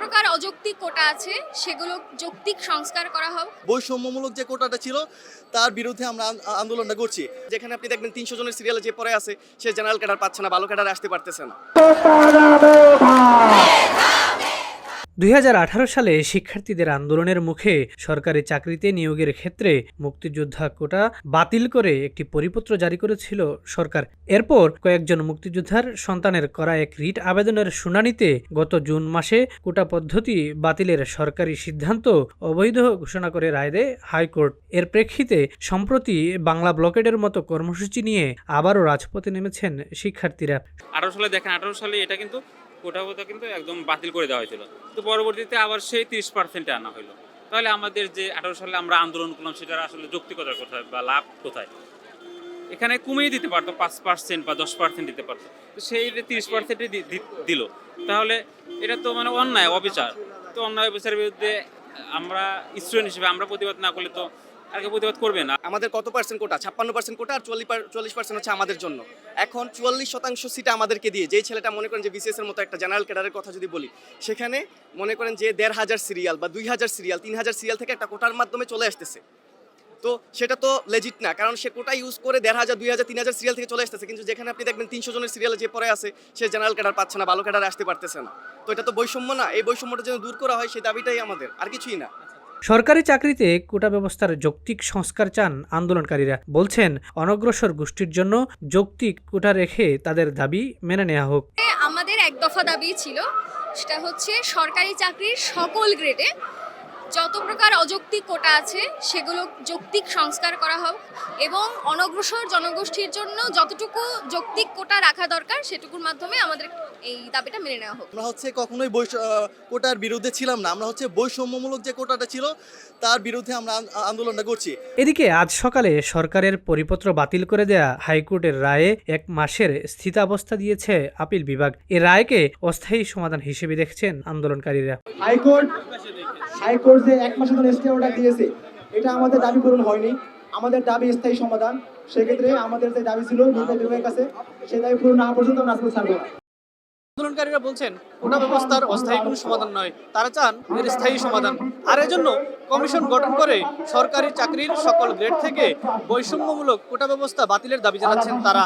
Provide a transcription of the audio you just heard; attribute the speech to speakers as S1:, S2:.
S1: প্রকার অযৌক্তিক কোটা আছে সেগুলো যৌক্তিক সংস্কার করা হোক?
S2: বৈষম্যমূলক যে কোটাটা ছিল তার বিরুদ্ধে আমরা আন্দোলনটা করছি। যেখানে আপনি দেখবেন তিনশো জনের সিরিয়ালে যে পরে আছে সে জেনারেল ক্যাডার পাচ্ছে না ভালো ক্যাডার আসতে পারতেছে না।
S3: দুই হাজার আঠারো সালে শিক্ষার্থীদের আন্দোলনের মুখে সরকারি চাকরিতে নিয়োগের ক্ষেত্রে মুক্তিযোদ্ধা কোটা বাতিল করে একটি পরিপত্র জারি করেছিল সরকার। এরপর কয়েকজন মুক্তিযোদ্ধার সন্তানের করা এক রিট আবেদনের শুনানিতে গত জুন মাসে কোটা পদ্ধতি বাতিলের সরকারি সিদ্ধান্ত অবৈধ ঘোষণা করে রায় দেয় হাইকোর্ট। এর প্রেক্ষিতে সম্প্রতি বাংলা ব্লকেডের মতো কর্মসূচি নিয়ে আবারও রাজপথে নেমেছেন শিক্ষার্থীরা।
S4: আঠারো সালে দেখেন, আঠারো সালে এটা কিন্তু কোটা কোটা কিন্তু একদম বাতিল করে দেওয়া হয়েছিল। তো পরবর্তীতে আবার সেই তিরিশ পার্সেন্টে আনা হলো তাহলে আমাদের যে আঠারো সালে আমরা আন্দোলন করলাম, সেটার আসলে যৌক্তিকতা কোথায় বা লাভ কোথায়? এখানে কমিয়ে দিতে পারতো, পাঁচ পার্সেন্ট বা দশ পার্সেন্ট দিতে পারতো। তো সেই তিরিশ পার্সেন্টে দিল। তাহলে এটা তো মানে অন্যায়, অবিচার। তো অন্যায়, অবিচারের বিরুদ্ধে আমরা, স্টুডেন্ট হিসেবে আমরা প্রতিবাদ না করলে তো কেউ প্রতিবাদ করবে না
S2: আমাদের কত পার্সেন্ট কোটা? ছাপ্পান্ন পার্সেন্ট কোটা আর চল্লিশ চল্লিশ পার্সেন্ট হচ্ছে আমাদের জন্য। এখন চুয়াল্লিশ শতাংশ সিটা আমাদেরকে দিয়ে, যেই ছেলেটা মনে করেন যে বিসিএস এর মতো একটা জেনারেল ক্যাডারের কথা যদি বলি, সেখানে মনে করেন যে দেড় হাজার সিরিয়াল বা দুই হাজার সিরিয়াল তিন হাজার সিরিয়াল থেকে একটা কোটার মাধ্যমে চলে আসতেছে। তো সেটা তো লেজিট না, কারণ সে কোটা ইউজ করে দেড় হাজার, দুই হাজার, তিন হাজার সিরিয়াল থেকে চলে আসতেছে। কিন্তু যেখানে আপনি দেখবেন তিনশো জনের সিরিয়ালে যে পরে আছে, সে জেনারেল ক্যাডার পাচ্ছে না, ভালো ক্যাডার আসতে পারতেছে না। তো এটা তো বৈষম্য না, এই বৈষম্যটা যেন দূর করা হয়, সেই দাবিটাই আমাদের, আর কিছুই না।
S3: সরকারি চাকরিতে কোটা ব্যবস্থার যৌক্তিক সংস্কার চান আন্দোলনকারীরা। বলছেন, অনগ্রসর গোষ্ঠীর জন্য যৌক্তিক কোটা রেখে তাদের দাবি মেনে নেওয়া হোক।
S1: আমাদের এক দফা দাবি ছিল, সেটা হচ্ছে সরকারি চাকরির সকল গ্রেডে যত প্রকার অযৌক্তিক কোটা আছে সেগুলো যৌক্তিক সংস্কার করা হোক এবং অনগ্রসর জনগোষ্ঠীর জন্য যতটুকু যৌক্তিক কোটা রাখা দরকার সেটুকুর মাধ্যমে আমাদের এই দাবিটা মেনে নেওয়া হোক।
S2: আমরা হচ্ছে কখনোই বৈষ কোটার বিরুদ্ধে ছিলাম না। আমরা হচ্ছে বৈষম্যমূলক যে কোটাটা ছিল তার বিরুদ্ধে আমরা আন্দোলনটা করছি।
S3: এদিকে আজ সকালে সরকারের পরিপত্র বাতিল করে দেয়া হাইকোর্টের রায়ে এক মাসের স্থিতাবস্থা দিয়েছে আপিল বিভাগ। এ রায়কে অস্থায়ী সমাধান হিসেবে দেখছেন আন্দোলনকারীরা।
S5: হাইকোর্ট হাইকোর্ট যে এক মাসের জন্য স্টে অর্ডার দিয়েছে, এটা আমাদের দাবি পূরণ হয়নি। আমাদের দাবি স্থায়ী সমাধান। সেক্ষেত্রে আমাদের যে দাবি ছিল নির্বাচন বিভাগের কাছে সেই দাবি পূরণ না পর্যন্ত আমরা আসলে ছাড়বো না।
S6: আন্দোলনকারীরা বলছেন কোটা ব্যবস্থার অস্থায়ী কোনো সমাধান নয়। তারা চান এর স্থায়ী সমাধান। আর এজন্য কমিশন গঠন করে সরকারি চাকরির সকল গ্রেড থেকে বৈষম্যমূলক কোটা ব্যবস্থা বাতিলের দাবি জানাচ্ছেন তারা।